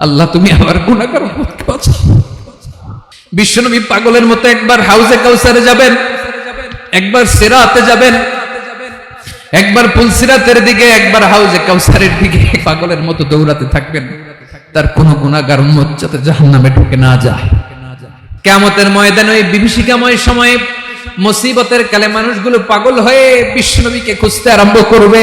আল্লাহ, তুমি আমার গুণাগার বিশ্বনবী পাগলের মতো একবার হাউজে কাউসারে যাবেন, একবার সেরাতে যাবেন, একবার পুলসিরাতের দিকে, একবার হাউজে কাউসারের দিকে। পাগলের মতো দৌড়াতে থাকবেন, তার কোন গুণাগার উম্মত যাতে জাহান্নামে ঢুকে না যায়। কেমতের ময়দানে ওই বিভীষিকাময় সময়ে মুসিবতের কালে মানুষগুলো পাগল হয়ে বিশ্বনবীকে খুঁজতে আরম্ভ করবে।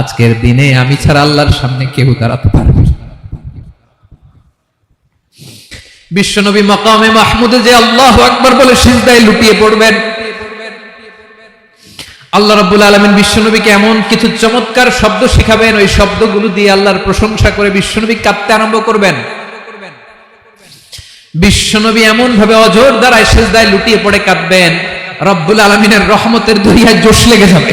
আজকের দিনে আমি ছাড়া আল্লাহর সামনে কেউ দাঁড়াতে পারবে বিশ্বনবী মকামে মাহমুদে যে আল্লাহ আকবার বলে সিজদায় লুটিয়ে পড়বেন। আল্লাহ রাব্বুল আলামিন বিশ্বনবীকে এমন কিছু চমৎকার শব্দ শিখাবেন, ওই শব্দগুলো দিয়ে আল্লাহর প্রশংসা করে বিশ্বনবী কাঁদতে আরম্ভ করবেন। বিশ্বনবী এমন ভাবে অজোর দ্বারায় সেজদায় লুটিয়ে পড়ে কাঁদবেন, রব্বুল আলমিনের রহমতের দরিয়ায় জোশ লেগে যাবে।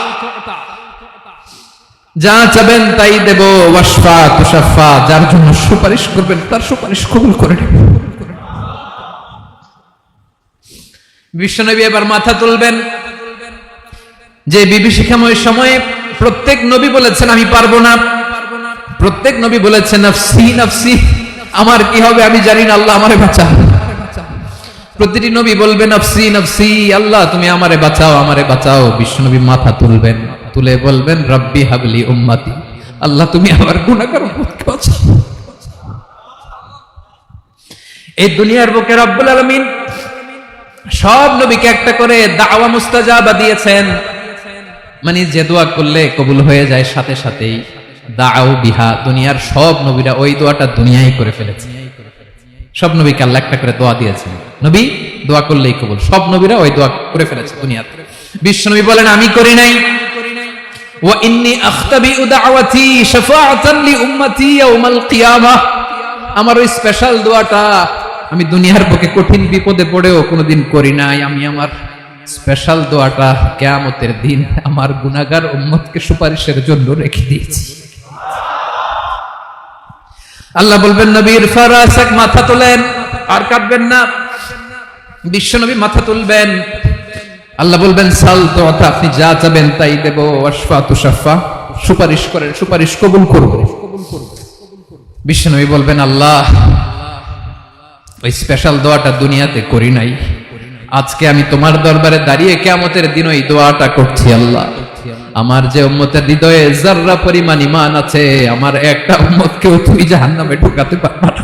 যা চাবেন তাই দেব ওয়াসফা তুষাফা যার জন্য সুপারিশ করবেন, তার সুপারিশ কবুল করে নেব বিশ্বনবী এবার মাথা তুলবেন। যে বিভীষিকাময় সময়ে প্রত্যেক নবী বলেছেন, আমি পারব না। প্রত্যেক নবী বলেছেন, নফসি নফসি, আমার কি হবে আমি জানি না, আল্লাহ আমারে বাঁচা প্রতিটি নবী বলবেন নফসি নফসি, আল্লাহ, তুমি আমারে বাঁচাও আমারে বাঁচাও। বিশ্বনবী মাথা তুলবেন। তুলে বলবেন, রব্বি হাবলি উম্মতি। আল্লাহ, তুমি আমার উম্মতকে এই দুনিয়ার বুকে রব্বুল আলমিন সব নবীকে একটা করে দাওয়া মুস্তাজাবা দিয়েছেন। মানে যে দোয়া করলে কবুল হয়ে যায়, সাথে সাথেই দাও বিহা, দুনিয়ার সব নবীরা ওই দোয়াটা দুনিয়ায় করে ফেলেছে। সব নবীকে আল্লাহ একটা করে দোয়া দিয়েছেন। নবী, দোয়া করলেই কবুল। সব নবীরা ওই দোয়া করে ফেলেছে দুনিয়াতে। বিশ্ব নবী বলেন, আমি করি নাই। দাওয়াতি শাফাআতান লি উম্মতি আমার ওই স্পেশাল দোয়াটা আমি দুনিয়ার বুকে কঠিন বিপদে পড়েও কোনোদিন করি নাই। আমি আমার স্পেশাল দোয়াটা কেয়ামতের দিন আমার গুনাগার উম্মতকে সুপারিশের জন্য রেখে দিয়েছি। আল্লাহ বলবেন, নবীর ফারাসাক মাথা তোলেন, আর কাঁদবেন না। বিশ্বনবী মাথা তুলবেন। আল্লাহ বলবেন, সাল তো আপনি যা চাবেন তাই দেব অশফা তুষাফা সুপারিশ করেন, সুপারিশ কবুল করব। বিশ্বনবী বলবেন, আল্লাহ, ওই স্পেশাল দোয়াটা দুনিয়াতে করি নাই। আজকে আমি তোমার দরবারে দাঁড়িয়ে কেমতের দিন ওই দোয়াটা করছি, আল্লাহ। আমার যে উম্মতের হৃদয়ে জাররা পরিমাণ ইমান আছে, আমার একটা উম্মতকেও তুমি জাহান্নামে ঢুকাতে পারবা না।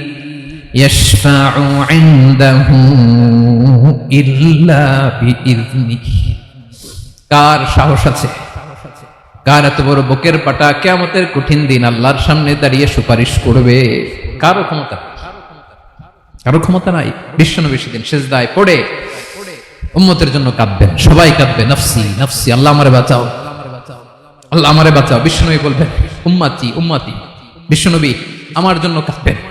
ইয়াশফাউ ইনদাহু ইল্লা বিইذনিহি কার সাহস আছে? কার এত বড় বুকের পাটা? কেয়ামতের কঠিন দিন আল্লাহর সামনে দাঁড়িয়ে সুপারিশ করবে। কারও ক্ষমতা কারও ক্ষমতা নাই। বিশ্বনবী সেদিন সেজদায় পড়ে উম্মতের জন্য কাঁদবেন। সবাই কাঁদবে, নফসি নফসি, আল্লাহ আমারে বাঁচাও। আল্লাহ আমারে বাঁচাও। বিশ্বনবী বলবেন, উম্মাতি উম্মাতি বিশ্বনবী আমার জন্য কাঁদবেন।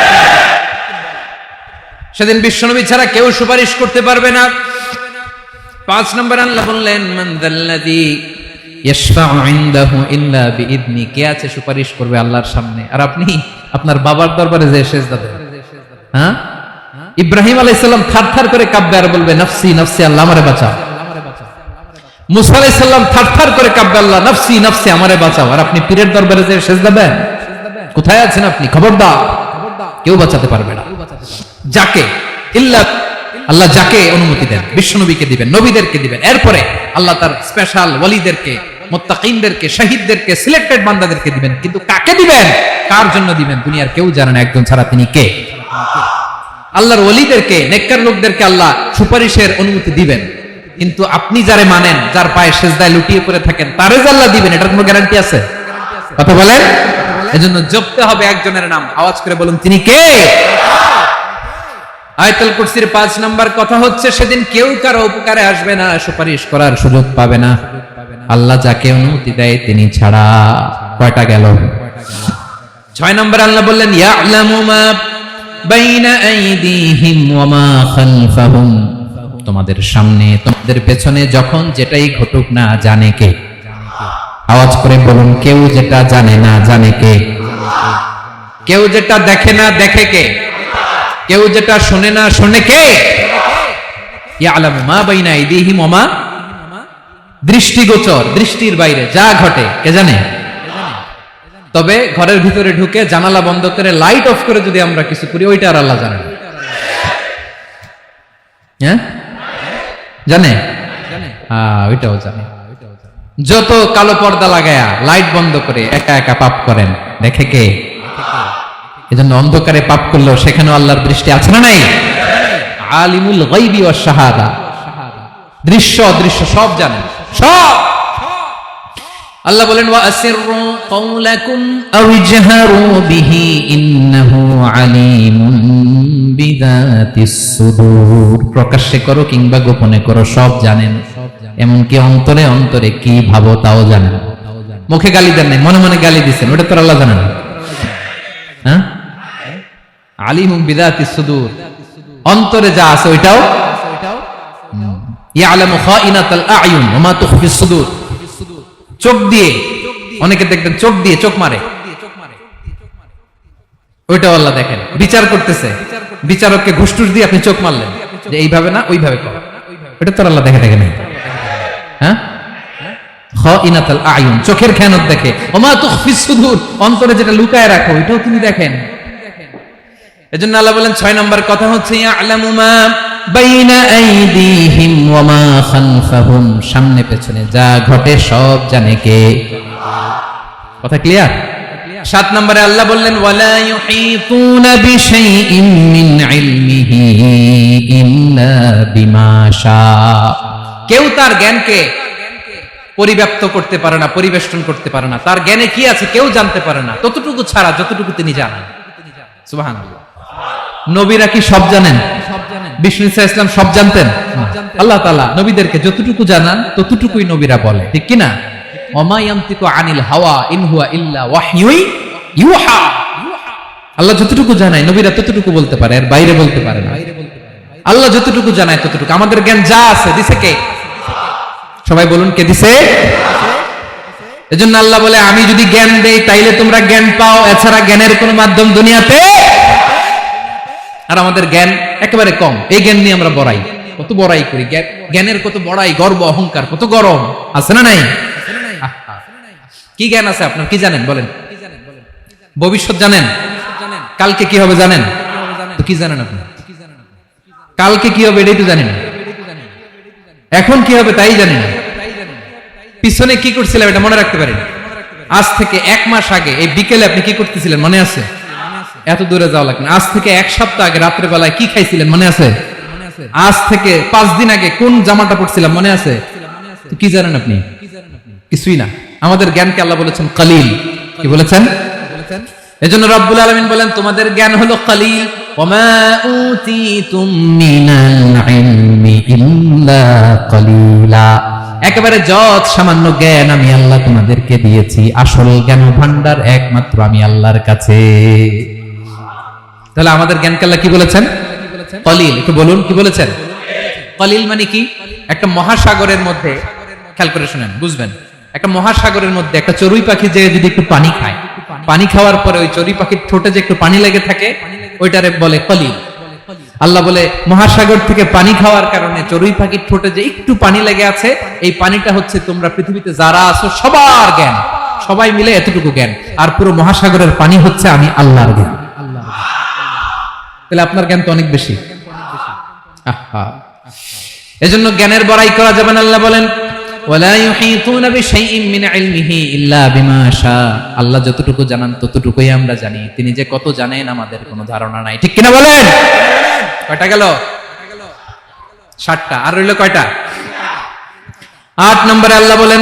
সেদিন বিশ্বনবী ছাড়া কেউ সুপারিশ করতে পারবে না। পাঁচ নম্বর আল্লাহ বললেন, মান বিইذনি কে আছে সুপারিশ করবে আল্লাহর সামনে? আর আপনি, আপনার বাবার দরবারে যে সেজদা দেন। হ্যাঁ? ইব্রাহিম আলাইহিস সালাম থারথার করে কাঁপবে আর বলবে, নফসি নফসি, আল্লাহ আমারে বাঁচাও। মুসা আলাইহিস সালাম থারথার করে কাঁপবে, আল্লাহ, নফসি নফসি, আমারে বাঁচাও। আর আপনি পীরের দরবারে যে সেজদা দেন, কোথায় আছেন আপনি? খবরদার। কেউ বাঁচাতে পারবে না। যাকে? ইল্লা, আল্লাহ যাকে অনুমতি দেন, বিশ্বনবীকে দিবেন, নবীদেরকে দিবেন। এরপরে আল্লাহ তার স্পেশাল ওয়ালিদেরকে মোত্তাকিনদেরকে শহীদদেরকে সিলেক্টেড বান্দাদেরকে দিবেন। কিন্তু কাকে দিবেন? কার জন্য দিবেন? দুনিয়ার কেউ জানে না, একজন ছাড়া তিনি কে? আল্লাহর ওলিদেরকে নেককার লোকদেরকে আল্লাহ সুপারিশের অনুমতি দিবেন। কিন্তু আপনি যারে মানেন, যার পায়ে সেজদায় লুটিয়ে পড়ে থাকেন, তারে যে আল্লাহ দিবেন, এটার কোনো গ্যারান্টি আছে? কথা বলেন? এজন্য জপতে হবে একজনের নাম। আওয়াজ করে বলুন, তিনি কে? আয়তুল কুরসির পাঁচ নাম্বার কথা হচ্ছে, সেদিন কেউ কারও উপকারে আসবে না, সুপারিশ করার সুযোগ পাবে না। আল্লাহ যাকে অনুমতি দেয়, তিনি ছাড়া কয়টা গেল? ছয় নম্বর আল্লাহ বললেন তোমাদের সামনে, তোমাদের পেছনে যখন যেটাই ঘটুক না, জানে কে? আওয়াজ করে বলুন, কেউ যেটা জানে না, জানে কে? কেউ যেটা দেখে না, দেখে কে? কেউ যেটা শোনে না, শোনে কে? ইয়ালামু মা বাইনা আইদিহিম ওয়া মা দৃষ্টিগোচর, দৃষ্টির বাইরে, যা ঘটে, কে জানে? তবে ঘরের ভিতরে ঢুকে জানালা বন্ধ করে লাইট অফ করে যদি আমরা কিছু করি, ওইটা আর আল্লাহ জানে না। হ্যাঁ? জানে? হ্যাঁ ওইটাও জানে। যত কালো পর্দা লাগায়া লাইট বন্ধ করে একা একা পাপ করেন, দেখে কে? এজন্য অন্ধকারে পাপ করলেও সেখানেও আল্লাহর দৃষ্টি আছে না নাই? আলিমুল গাইবি ওয়াস শাহাদা। দৃশ্য অদৃশ্য, সব জানেন সব! আল্লাহ বলেন ওয়া আসিররু কাওলাকুম আও ইজহারু বিহি ইন্নাহু আলিমুন বিযাতিস সুদূর। প্রকাশ্যে করো কিংবা গোপনে করো, সব জানেন। এমনকি অন্তরে অন্তরে কি ভাবো তাও জানেন। মুখে গালি দেন নাই, মনে মনে গালি দিছেন, ওটা তো আল্লাহ জানেন। হ্যাঁ? বিযাতিস সুদূর। অন্তরে যা আছে ওইটাও ইয়ালামু খাইনাতাল আয়ুন চোখ দিয়ে, অনেকে দেখবেন চোখ দিয়ে চোখ মারে। ওইটাও আল্লাহ দেখেন, বিচার করতেছে। বিচারককে ঘুষটুস দিয়ে আপনি চোখ মারলেন। যে এইভাবে না, ওইভাবে কর। এটা তো আল্লাহ দেখে দেখে নেই। হ্যাঁ? চোখের খেয়ানত দেখে। ওমা তুখফিস সুদূর, অন্তরে যেটা লুকায় রাখো, ওইটাও তিনি দেখেন। এজন্য আল্লাহ বলেন, ছয় নম্বর কথা হচ্ছে সামনে পেছনে যা ঘটে সব জানে কে। কথা ক্লিয়ার সাত নম্বরে আল্লাহ বললেন কেউ তার জ্ঞানকে পরিব্যাপ্ত করতে পারে না, পরিবেষ্টন করতে পারে না। তার জ্ঞানে কি আছে কেউ জানতে পারে না। ততটুকু ছাড়া যতটুকু তিনি জানেন। সুবহানাল্লাহ। নবীরা কি সব জানেন? বিষ্ণু ইসা ইসলাম সব জানতেন? আল্লাহ তালা নবীদেরকে যতটুকু জানান, ততটুকুই নবীরা বলে। ঠিক কিনা? আল্লাহ যতটুকু জানায়, নবীরা ততটুকু বলতে পারে বাইরে বলতে পারে না। আল্লাহ যতটুকু জানায়, ততটুকু। আমাদের জ্ঞান যা আছে, দিছে কে? সবাই বলুন, কে দিছে? এজন্য আল্লাহ বলে, আমি যদি জ্ঞান দেই, তাইলে তোমরা জ্ঞান পাও। এছাড়া জ্ঞানের কোনো মাধ্যম দুনিয়াতে আর আমাদের জ্ঞান একেবারে কম। এই জ্ঞান নিয়ে আমরা বড়াই। কত বড়াই করি। জ্ঞানের কত বড়াই, গর্ব, অহংকার, কত গরম। আছে না নাই? কি জ্ঞান আছে আপনার? কি জানেন? বলেন। ভবিষ্যৎ জানেন? কালকে কি হবে জানেন? কি জানেন আপনি? কালকে কি হবে এটাই তো জানেন এখন কি হবে তাই জানেন পিছনে কি করছিলাম এটা মনে রাখতে পারেন। আজ থেকে এক মাস আগে এই বিকেলে আপনি কি করতেছিলেন? মনে আছে? এত দূরে যাওয়া লাগবে আজ থেকে এক সপ্তাহ আগে রাত্রে বেলায় কি খাইছিলেন? মনে আছে? আজ থেকে পাঁচ দিন আগে কোন জামাটা পড়ছিলাম মনে আছে? কি জানেন আপনি? কিছুই না। আমাদের জ্ঞানকে আল্লাহ বলেছেন কালিল। কি বলেছেন? এজন্য রব্বুল আলামিন বলেন, তোমাদের জ্ঞান হলো কালিল। একেবারে যত সামান্য জ্ঞান আমি আল্লাহ তোমাদেরকে দিয়েছি, আসল জ্ঞান ভান্ডার একমাত্র আমি আল্লাহর কাছে। তাহলে আমাদের জ্ঞানকে আল্লাহ কি বলেছেন? কলিল, একটু বলুন, কি বলেছেন? কলিল মানে কি? একটা মহাসাগরের মধ্যে, খেয়াল করে শুনেন, বুঝবেন। একটা মহাসাগরের মধ্যে একটা চড়ুই পাখি যে যদি একটু পানি খায়, পানি খাওয়ার পরে ওই চড়ুই পাখির ঠোঁটে যে একটু পানি লেগে থাকে, ওইটারে বলে কলিল। আল্লাহ বলে, মহাসাগর থেকে পানি খাওয়ার কারণে চড়ুই পাখির ঠোঁটে যে একটু পানি লেগে আছে, এই পানিটা হচ্ছে তোমরা পৃথিবীতে যারা আছো সবার জ্ঞান। সবাই মিলে এতটুকু জ্ঞান। আর পুরো মহাসাগরের পানি হচ্ছে আমি আল্লাহর জ্ঞান। তাহলে আপনার জ্ঞান তো অনেক বেশি। এজন্য জ্ঞানের বড়াই করা যাবে না, আল্লাহ বলেন আল্লাহ যতটুকু জানান, ততটুকুই আমরা জানি। তিনি যে কত জানেন, আমাদের কোনো ধারণা নাই। ঠিক কিনা বলেন? কয়টা গেল? ষাটটা আর রইল কয়টা? আট নম্বরে আল্লাহ বলেন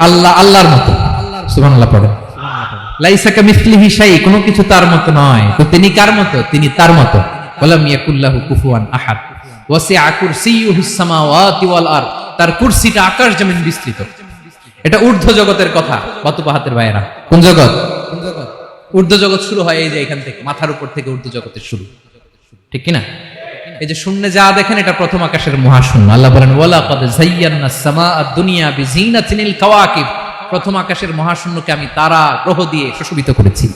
আল্লাহ, আল্লাহর মতো। সুবহানাল্লাহ পড়ে। কোনো কিছু তার মতো নয়। তিনি কার মতো? তিনি তার মতো। কুরসিটা আকাশ জমিন বিস্তৃত। এটা ঊর্ধ্ব জগতের কথা, বাতুপাহাতের ভাইয়েরা। কোন জগৎ? ঊর্ধ্ব জগৎ শুরু হয় এই যে এখান থেকে, মাথার উপর থেকে ঊর্ধ্ব জগতের শুরু। ঠিক কি না এই যে শূন্যে যা দেখেন, এটা প্রথম আকাশের মহাশূন্য। আল্লাহ বলেন ওয়ালা দুনিয়া প্রথম আকাশের মহাশূন্যকে আমি তারা গ্রহ দিয়ে সুশোভিত করেছি।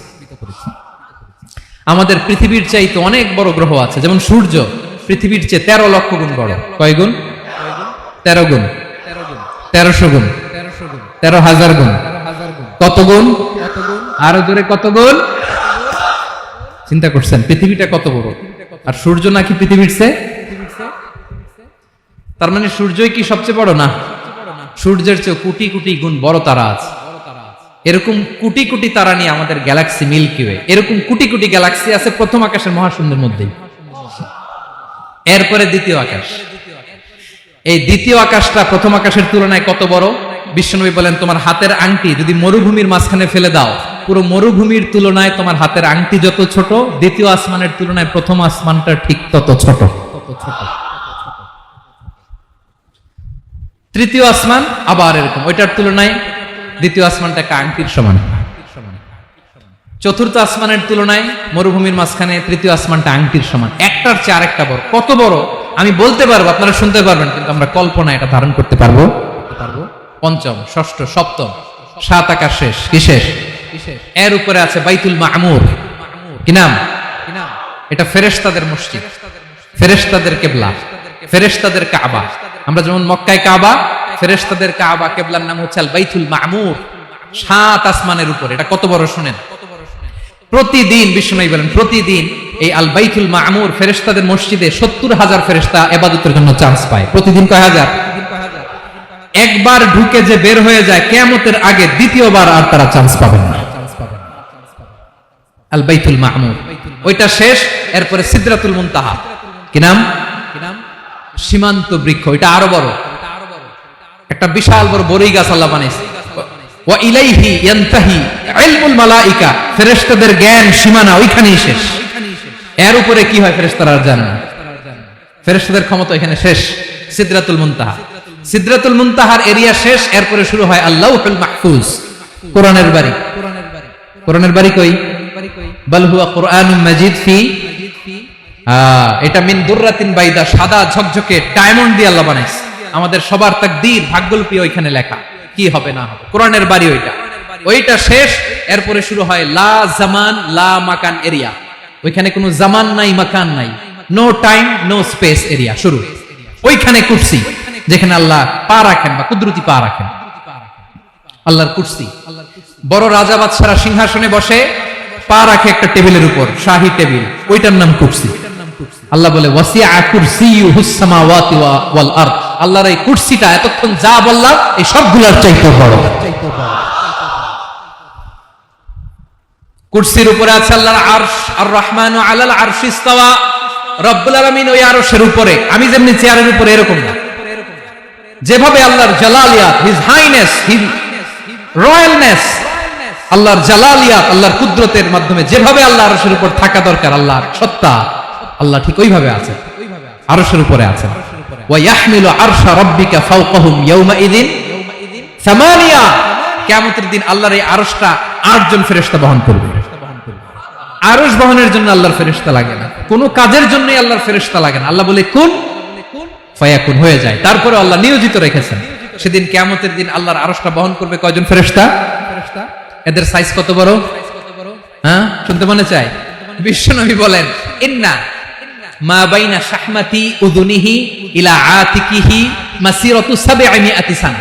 আমাদের পৃথিবীর চাইতে অনেক বড় গ্রহ আছে, যেমন সূর্য, পৃথিবীর চেয়ে তেরো লক্ষ গুণ বড়। কয় গুণ? তেরো গুণ। তেরোশো গুণ। তেরো হাজার গুণ। কত গুণ? আরও জোরে কত গুণ? চিন্তা করছেন, পৃথিবীটা কত বড়? আর সূর্য নাকি পৃথিবীর চেয়ে? তার মানে সূর্যই কি সবচেয়ে বড় না? সূর্যের চেয়ে কোটি কোটি গুণ বড় তারা আছে। এরকম কোটি কোটি তারা নিয়ে আমাদের গ্যালাক্সি মিল্কি ওয়ে। এরকম কোটি কোটি গ্যালাক্সি আছে প্রথম আকাশের মহাশূন্যের মধ্যেই। এরপরে দ্বিতীয় আকাশ। এই দ্বিতীয় আকাশটা প্রথম আকাশের তুলনায় কত বড়? বিশ্বনবী বলেন, তোমার হাতের আংটি যদি মরুভূমির মাঝখানে ফেলে দাও, পুরো মরুভূমির তুলনায় তোমার হাতের আংটি যত ছোট, দ্বিতীয় আসমানের তুলনায় প্রথম আসমানটা ঠিক তত ছোট। তৃতীয় আসমান আবার এরকম, ওইটার তুলনায় দ্বিতীয় আসমানটা একটা আংটির সমান। চতুর্থ আসমানের তুলনায় মরুভূমির মাঝখানে তৃতীয় আসমানটা আংটির সমান। একটার চেয়ে একটা বড়। কত বড়? আমি বলতে পারব, আপনারা শুনতে পারবেন, কিন্তু আমরা কল্পনা এটা ধারণ করতে পারব পারব? পঞ্চম, ষষ্ঠ, সপ্তম, সাত আকাশ শেষ। কি শেষ? এর উপরে আছে বাইতুল মামুর। কি নাম? এটা ফেরেশতাদের মসজিদ। ফেরেশতাদের কেবলা। ফেরেশতাদের কাবা। আমরা যেমন মক্কায় কাবা, ফেরেশতাদের কাবা কেবলার নাম হচ্ছে বাইতুল মামুর। সাত আসমানের উপরে। এটা কত বড় শুনেন? প্রতিদিন বিষ্ণু বলেন, প্রতিদিন এই আল বাইতুল মামুর ফেরেশতাদের মসজিদে সত্তর হাজার ফেরেশতা এবাদতের জন্য চান্স পায়। প্রতিদিন কয় হাজার? একবার ঢুকে যে বের হয়ে যায়, কেয়ামতের আগে দ্বিতীয়বার আর তারা চান্স পাবেন না। মাহমুদ। ওইটা শেষ, এরপরে সিদ্রাতুল কি নাম? সীমান্ত বৃক্ষ। এটা আরও বড়। একটা বিশাল বড় বড়ই গাছ আল্লাহ জ্ঞান, সীমানা ওইখানেই শেষ। এর উপরে কি হয়, ফেরেশতারা আর জানে ক্ষমতা এখানে শেষ। সিদরাতুল মুনতাহা। সিদরাতুল মুনতাহার এরিয়া শেষ, এরপরে শুরু হয় আল্লাহুল মাহফুজ। কোরআনের বাড়ি। কোরআনের বাড়ি কই? বাল হুয়া মাজিদ ফি। এটা মিন বাইদা, সাদা ঝকঝকে ডায়মন্ড দিয়ে আল্লাহ আমাদের সবার তাকদীর ভাগ্যলিপি ওইখানে লেখা। কি হবে, না হবে? কোরআনের বাড়ি ওইটা। ওইটা শেষ, এরপরে শুরু হয় লা জামান, লা মাকান এরিয়া। ওইখানে কোনো জামান নাই, মাকান নাই। No time, no space area, শুরু। ওইখানে কুর্সি। যেখানে আল্লাহ পা রাখেন বা কুদরতি পা রাখেন। আল্লাহর কুর্সি। বড় রাজা বাদশারা সিংহাসনে বসে পা রাখে একটা টেবিলের উপর, শাহী টেবিল। ওইটার নাম কুর্সি। আল্লাহ বলে আল্লাহর এই কুরসিটা এতক্ষণ যা বললাম, এই সবগুলোর চাইতে বড়। কুরসির উপরে আছে আল্লাহর আরশ। আর রহমান আলাল আরশ ইস্তাওয়া। রব্বুল আলামিন ওই আরশের উপরে। আমি যেমনি চেয়ারের উপরে, এরকম না। যেভাবে আল্লাহর জালালিয়াত হিজ হাইনেস হিজ রয়্যালনেস আল্লাহর জালালিয়াত, আল্লাহর কুদরতের মাধ্যমে যেভাবে আল্লাহ আরশের উপর থাকা দরকার, আল্লাহর সত্তা, আল্লাহ ঠিক ওইভাবে আছে, আরশের উপরে আছেন ওয়া ইয়াহমিলু আরশা রাব্বিকা ফাওকাহুম ইয়াওমাইদিন সামানিয়া, কিয়ামতের দিন আল্লাহর এই আরশটা আটজন ফেরেশতা বহন করবে। আরশ বহনের জন্য আল্লাহর ফেরেশতা লাগে না, কোনো কাজের জন্যই আল্লাহর ফেরেশতা লাগে না। আল্লাহ বলে, কোন ফায়াকুন হয়ে যায়। তারপরে আল্লাহ নিয়োজিত রেখেছেন। সেদিন কেমতের দিন আল্লাহর আরসটা বহন করবে কয়জন ফেরেস্তা এদের সাইজ কত বড়? হ্যাঁ? শুনতে মনে চায়? বিশ্বনবী বলেন, ইন্না মা বাইনা শাহমাতি উদুনিহি ইলা আতিকিহি মাসিরাতু সাবঈমিআতি সানা।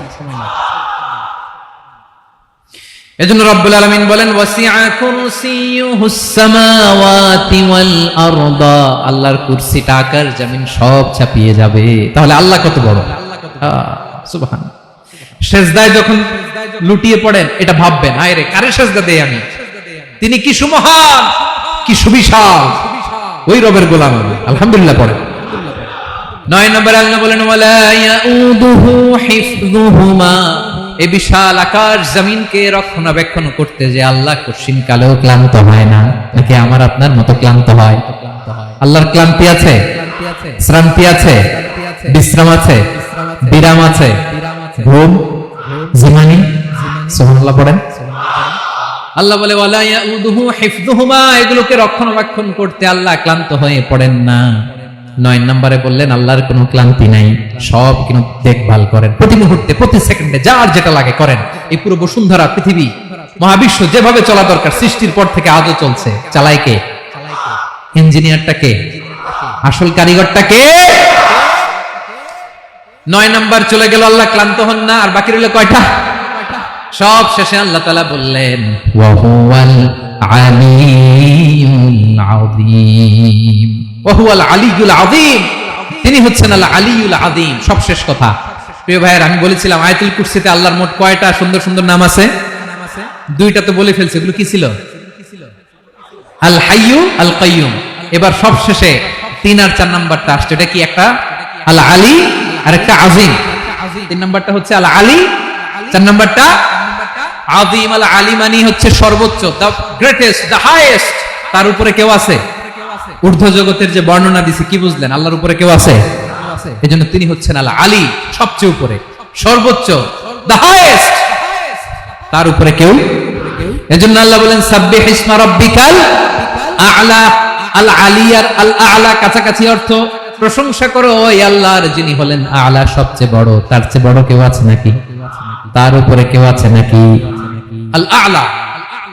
এজন্য রব্বুল আলামিন বলেন আল্লাহর কুরসিটা আকাশ জমিন সব ছাপিয়ে যাবে। তাহলে আল্লাহ কত বড়? সুবহান। সেজদায় যখন লুটিয়ে পড়েন, এটা ভাববেন, আয় রে, কারে সেজদা দেই আমি? তিনি কি সুমহান, কি সুবিশাল, ওই রবের গোলাম আলহামদুলিল্লাহ পড়েন। নয় নম্বর আল্লাহ বলেন, ওয়ালা ইয়াউদুহু হিফযুহুমা এই বিশাল আকাশ জমিনকে রক্ষণাবেক্ষণ করতে যে আল্লাহ কঠিন কালেও ক্লান্ত হয় না নাকি আমার আপনার মতো ক্লান্ত হয়। আল্লাহর ক্লান্তি আছে, শ্রান্তি আছে, বিশ্রাম আছে, বিরাম আছে। ঘুম জিমানি সুবহানাল্লাহ পড়েন। আল্লাহ বলে, ওয়ালা ইয়াউদুহু হিফযুহুমা, এগুলোকে রক্ষণাবেক্ষণ করতে আল্লাহ ক্লান্ত হয়ে পড়েন না। নয় নম্বরে বললেন, আল্লাহর কোনো ক্লান্তি নাই, সব কিন্তু দেখভাল করেন। প্রতি মুহূর্তে, প্রতি সেকেন্ডে যার যেটা লাগে করেন। এই পুরো বসুন্ধরা পৃথিবী, মহাবিশ্ব যেভাবে চলা দরকার, সৃষ্টির পর থেকে আজও চলছে। চালায় কে? ইঞ্জিনিয়ারটা কে? আসল কারিগরটা কে? নয় নাম্বার চলে গেল, আল্লাহ ক্লান্ত হন না, আর বাকি রইল কয়টা? সব শেষে আল্লাহ তালা বললেন ওয়াহুয়াল আলিয়ুল তিনি হচ্ছেন আল্লাহ আলিউল আদিম সব শেষ কথা। প্রিয় ভাইয়ের, আমি বলেছিলাম, আয়াতুল কুরসিতে আল্লাহর মোট কয়টা সুন্দর সুন্দর নাম আছে? দুইটা তো বলে ফেলছে, এগুলো কি ছিল? আল হাইয়ু, আল কাইয়ুম। এবার সব শেষে তিন আর চার নাম্বারটা আসছে, এটা কি একটা? আল আলী আর একটা আজিম তিন নাম্বারটা হচ্ছে আল আলী, চার নাম্বারটা আজিম আল আলী মানি হচ্ছে সর্বোচ্চ, দ্য গ্রেটেস্ট, দ্য হাইয়েস্ট তার উপরে কেউ আছে? ঊর্ধ্ব জগতের যে বর্ণনা দিছে, কি বুঝলেন? আল্লাহর উপরে কেউ আছে? এই জন্য তিনি হচ্ছেন আল আলী, সবচেয়ে উপরে, সর্বোচ্চ তার উপরে কেউ? এজন্য আল্লাহ বলেন আ'লা। আল আলিয়ার আল আ'লা কাছাকাছি অর্থ, প্রশংসা করো ওই আল্লাহর যিনি হলেন আ'লা সবচেয়ে বড়। তার চেয়ে বড় কেউ আছে নাকি? তার উপরে কেউ আছে নাকি? আল আ'লা।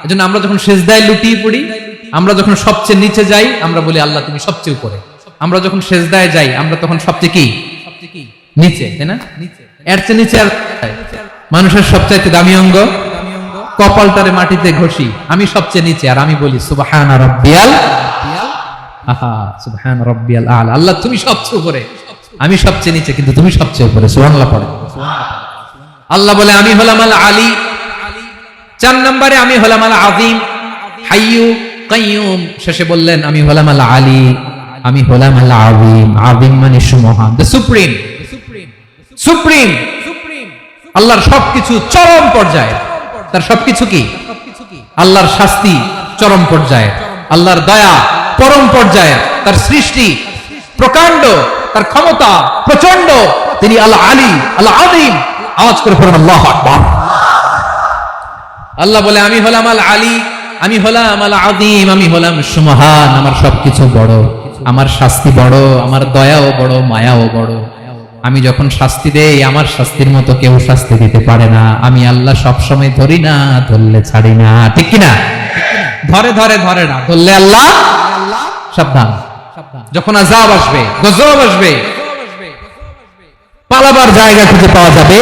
এজন্য আমরা যখন সেজদায় লুটিয়ে পড়ি আমরা যখন সবচেয়ে নিচে যাই, আমরা বলি, আল্লাহ, তুমি সবচেয়ে উপরে। আমরা যখন সেজদায় যাই, আমরা তখন সবচেয়ে কি? নিচে, তাই না? এর চেয়ে নিচে আর মানুষের সবচাইতে দামি অঙ্গ? কপালটারে মাটিতে ঘষি। আমি সবচেয়ে নিচে, আর আমি বলি, সুবহান রব্বিয়াল আহা, সুবহান রব্বিয়াল আলা। আল্লাহ, তুমি সবচেয়ে উপরে। আমি সবচেয়ে নিচে, কিন্তু তুমি সবচেয়ে উপরে। পড়ে। আল্লাহ বলে, আমি হলাম আল আলী চার নম্বরে, আমি হলাম আল আযীম হাইয়ু। কাইয়ুম। শেষে বললেন, আমি হলাম আল আলী আমি হলাম আল আযীম আযীম মানে সুমহান। দ্য সুপ্রিম সুপ্রিম আল্লাহর সবকিছু চরম পর্যায়ে। তার সবকিছু কি? আল্লাহর শাস্তি চরম পর্যায়ে। আল্লাহর দয়া পরম পর্যায়ে। তার সৃষ্টি প্রকাণ্ড। তার ক্ষমতা প্রচণ্ড তিনি আল্লাহ আলী আল্লাহ আদিম আওয়াজ করে পড়েন, আল্লাহ আকবার। আল্লাহ বলে, আমি হলাম আল আলী আমি হলাম আল আদিম আমি হলাম সুমহান, আমার সবকিছু বড়। আমার শাস্তি বড়, আমার দয়াও বড়, মায়াও বড়। আমি যখন শাস্তি দেই, আমার শাস্তির মতো কেউ শাস্তি দিতে পারে না। আমি আল্লাহ সবসময় ধরি না, ধরলে ছাড়ি না। ঠিক কিনা? ধরে ধরে ধরে না, ধরলে আল্লাহ সাবধান। যখন আজাব আসবে, গজব আসবে, পালাবার জায়গা খুঁজে পাওয়া যাবে।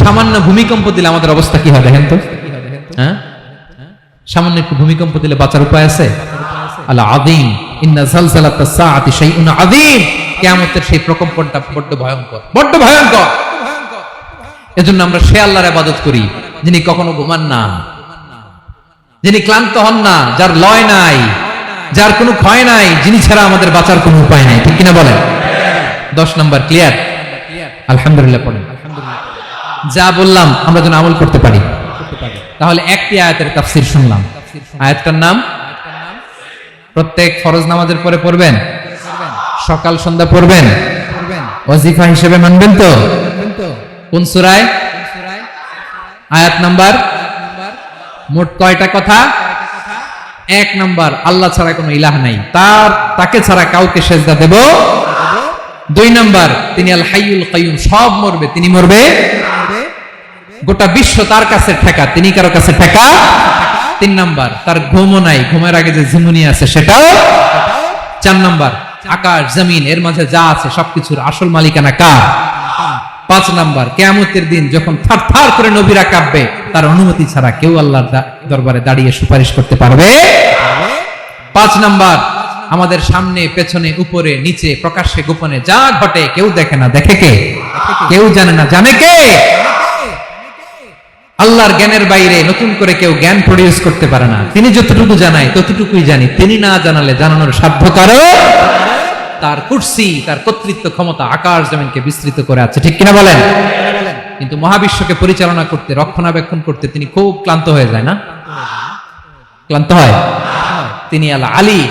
সামান্য ভূমিকম্প দিলে আমাদের অবস্থা কি হবে দেখেন তো? হ্যাঁ? সামান্য একটু ভূমিকম্প দিলে বাঁচার উপায় আছে? আল্লাহ আদিম ইন্না জালজালাতাস সাআতি শাইউন আযীম। কিয়ামতের সেই প্রকম্পনটা বড্ড ভয়ঙ্কর। বড্ড ভয়ঙ্কর! এজন্য আমরা সে আল্লাহর ইবাদত করি, যিনি কখনো ঘুমান না। যিনি ক্লান্ত হন না, যার লয় নাই, যার কোনো ক্ষয় নাই, যিনি ছাড়া আমাদের বাঁচার কোনো উপায় নাই। ঠিক কিনা বলেন? দশ নম্বর, ক্লিয়ার? আলহামদুলিল্লাহ, পড়েন। যা বললাম, আমরা যেন আমল করতে পারি। তাহলে একটি আয়াতের তাফসির শুনলাম। আয়াতটার নাম? প্রত্যেক ফরজ নামাজের পরে পড়বেন? সকাল, সন্ধ্যা পড়বেন? ওয়াজিফা হিসেবে মানবেন তো? কোন সূরায়? আয়াত নাম্বার? মোট কয়টা কথা? এক নাম্বার, আল্লাহ ছাড়া কোনো ইলাহ নাই। তার, তাকে ছাড়া কাউকে সেজদা দেব? দুই নাম্বার, তিনি আল হাইয়ুল কাইয়ুম, সব মরবে। তিনি মরবে? গোটা বিশ্ব তার কাছে ঠেকা, তিনি কারও কাছে ঠেকা? তিন নাম্বার, তার ঘুমও নাই। ঘুমের আগে যে ঝিমুনি আছে সেটাও চার নাম্বার, আকাশ, জমিন, এর মাঝে যা আছে সবকিছুর আসল মালিকানা কার? পাঁচ নাম্বার, কেয়ামতের দিন যখন থার থার করে নবীরা কাঁপবে, তার অনুমতি ছাড়া কেউ আল্লাহর দরবারে দাঁড়িয়ে সুপারিশ করতে পারবে? পাঁচ নাম্বার, আমাদের সামনে, পেছনে, উপরে, নিচে, প্রকাশ্যে, গোপনে যা ঘটে, কেউ দেখে না। দেখে কে? কেউ জানে না। জানে কে? আল্লাহর জ্ঞানের বাইরে নতুন করে কেউ জ্ঞান প্রডিউস করতে পারে না। তিনি যতটুকু জানায়, ততটুকুই জানি। তিনি না জানালে জানানোর সাধ্য কারও? তার কুর্সি, তার কর্তৃত্ব ক্ষমতা আকাশ জমিনকে বিস্তৃত করে আছে। ঠিক কিনা বলেন? কিন্তু মহাবিশ্বকে পরিচালনা করতে, রক্ষণাবেক্ষণ করতে তিনি খুব ক্লান্ত হয়ে যায় না? ক্লান্ত হয়? তিনি আল্লাহ আলী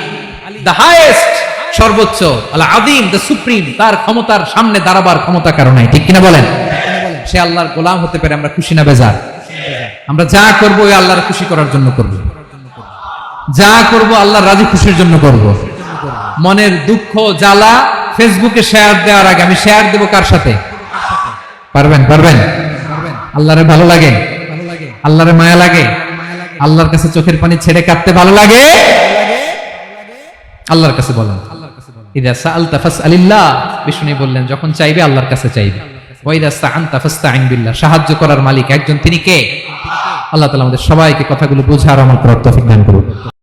দ্য হাইয়েস্ট সর্বোচ্চ আল্লাহ আদিম দ্য সুপ্রিম তার ক্ষমতার সামনে দাঁড়াবার ক্ষমতা কারণ নাই। ঠিক কিনা বলেন? সে আল্লাহর গোলাম হতে পারে আমরা খুশি না বেজার? আমরা যা করব ওই আল্লাহর খুশি করার জন্য করব। যা করব আল্লাহর রাজি খুশির জন্য করব। মনের দুঃখ, জ্বালা ফেসবুকে শেয়ার দেওয়ার আগে আমি শেয়ার দেব কার সাথে? পারবেন পারবেন? আল্লাহরে ভালো লাগে? আল্লাহরে মায়া লাগে? আল্লাহর কাছে চোখের পানি ছেড়ে কাঁদতে ভালো লাগে? আল্লাহর কাছে বলেন। ইদা সাআলতা ফাসআলিল্লাহ। বিষ্ণু বললেন, যখন চাইবে আল্লাহর কাছে চাইবে। সাহায্য করার মালিক একজন, তিনি কে? আল্লাহ তালা আমাদের সবাইকে কথাগুলো বোঝার আমার তৌফিক দান করুন।